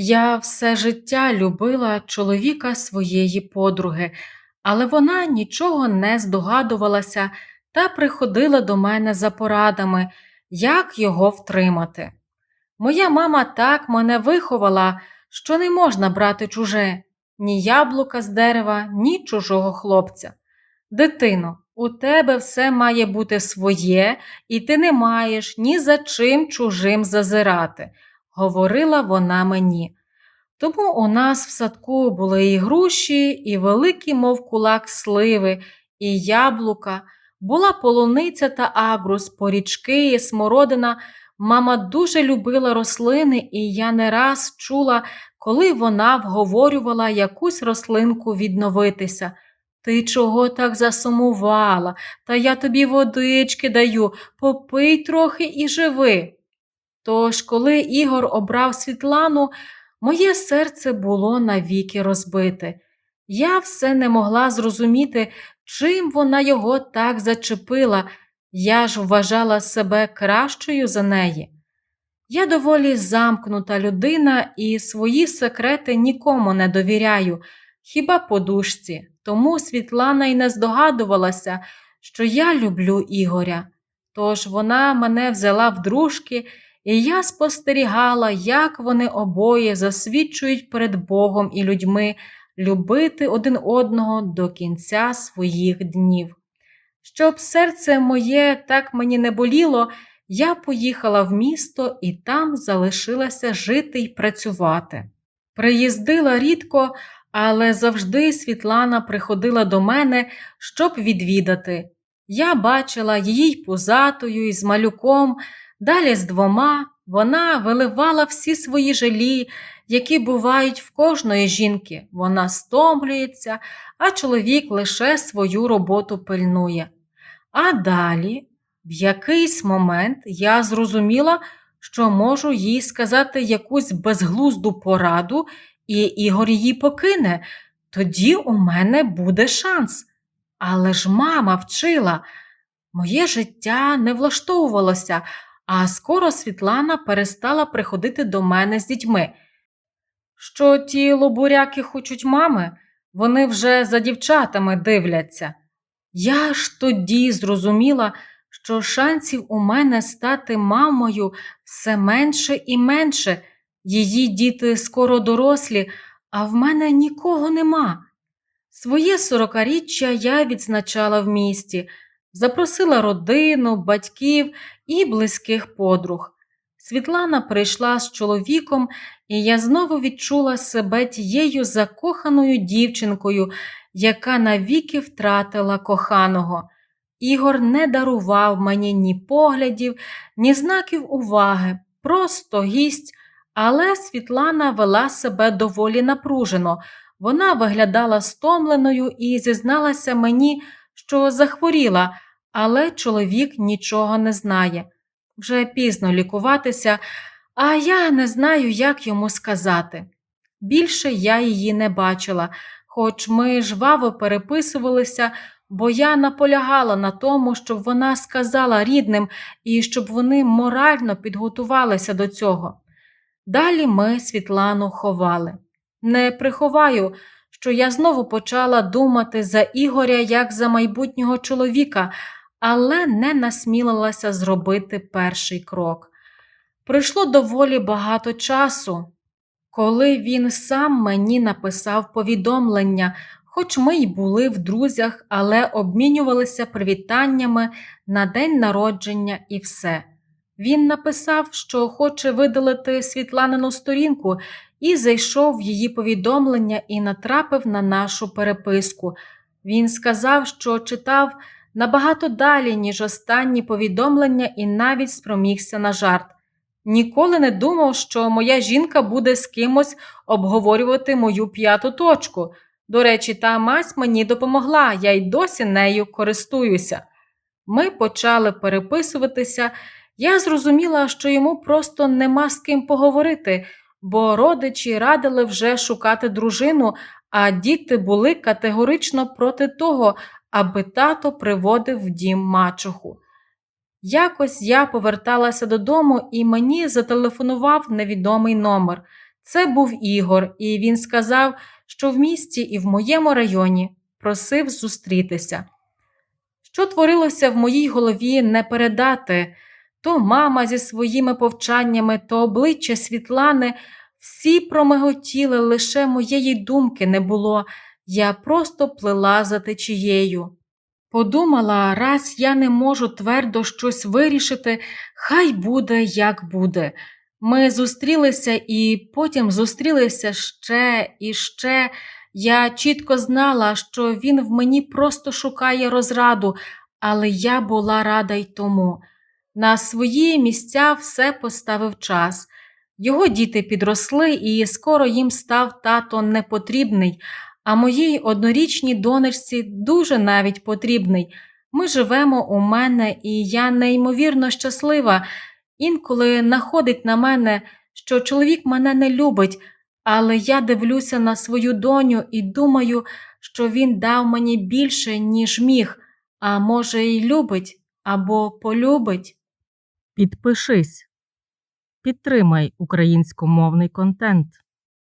Я все життя любила чоловіка своєї подруги, але вона нічого не здогадувалася та приходила до мене за порадами, як його втримати. Моя мама так мене виховала, що не можна брати чуже ні яблука з дерева, ні чужого хлопця. Дитино, у тебе все має бути своє, і ти не маєш ні за чим чужим зазирати, говорила вона мені. Тому у нас в садку були і груші, і великі, мов кулак, сливи, і яблука, була полуниця та агрус, порічки, смородина. Мама дуже любила рослини, і я не раз чула, коли вона вговорювала якусь рослинку відновитися. Ти чого так засумувала? Та я тобі водички даю, попий трохи і живи. Тож, коли Ігор обрав Світлану, моє серце було навіки розбите. Я все не могла зрозуміти, чим вона його так зачепила, я ж вважала себе кращою за неї. Я доволі замкнута людина і свої секрети нікому не довіряю, хіба подушці, тому Світлана й не здогадувалася, що я люблю Ігоря. Тож вона мене взяла в дружки, і я спостерігала, як вони обоє засвідчують перед Богом і людьми любити один одного до кінця своїх днів. Щоб серце моє так мені не боліло, я поїхала в місто і там залишилася жити й працювати. Приїздила рідко, але завжди Світлана приходила до мене, щоб відвідати. Я бачила її й позатою, і з малюком, далі з двома. Вона виливала всі свої жалі, які бувають в кожної жінки. Вона стомлюється, а чоловік лише свою роботу пильнує. А далі, в якийсь момент, я зрозуміла, що можу їй сказати якусь безглузду пораду, і Ігор її покине. Тоді у мене буде шанс. Але ж мама вчила, моє життя не влаштовувалося, а скоро Світлана перестала приходити до мене з дітьми. Що ті лобуряки хочуть мами, вони вже за дівчатами дивляться. Я ж тоді зрозуміла, що шансів у мене стати мамою все менше і менше. Її діти скоро дорослі, а в мене нікого нема. Своє сорокаріччя я відзначала в місті, запросила родину, батьків і близьких подруг. Світлана прийшла з чоловіком, і я знову відчула себе тією закоханою дівчинкою, яка навіки втратила коханого. Ігор не дарував мені ні поглядів, ні знаків уваги, просто гість, але Світлана вела себе доволі напружено. Вона виглядала стомленою і зізналася мені, що захворіла, але чоловік нічого не знає. Вже пізно лікуватися, а я не знаю, як йому сказати. Більше я її не бачила, хоч ми жваво переписувалися, бо я наполягала на тому, щоб вона сказала рідним і щоб вони морально підготувалися до цього. Далі ми Світлану ховали. Не приховаю, що я знову почала думати за Ігоря як за майбутнього чоловіка, але не насмілилася зробити перший крок. Пройшло доволі багато часу, коли він сам мені написав повідомлення, хоч ми й були в друзях, але обмінювалися привітаннями на день народження і все. Він написав, що хоче видалити Світланину сторінку, і зайшов в її повідомлення і натрапив на нашу переписку. Він сказав, що читав набагато далі, ніж останні повідомлення, і навіть спромігся на жарт. Ніколи не думав, що моя жінка буде з кимось обговорювати мою п'яту точку. До речі, та мась мені допомогла, я й досі нею користуюся. Ми почали переписуватися. Я зрозуміла, що йому просто нема з ким поговорити, бо родичі радили вже шукати дружину, а діти були категорично проти того, аби тато приводив в дім мачуху. Якось я поверталася додому і мені зателефонував невідомий номер. Це був Ігор, і він сказав, що в місті і в моєму районі просив зустрітися. Що творилося в моїй голові, не передати. То мама зі своїми повчаннями, то обличчя Світлани всі промиготіли, лише моєї думки не було. Я просто плила за течією. Подумала, раз я не можу твердо щось вирішити, хай буде, як буде. Ми зустрілися і потім зустрілися ще і ще. Я чітко знала, що він в мені просто шукає розраду, але я була рада й тому. На свої місця все поставив час. Його діти підросли, і скоро їм став тато непотрібний, а моїй однорічній донечці дуже навіть потрібний. Ми живемо у мене, і я неймовірно щаслива. Інколи находить на мене, що чоловік мене не любить, але я дивлюся на свою доню і думаю, що він дав мені більше, ніж міг, а може, й любить або полюбить. Підпишись. Підтримай українськомовний контент.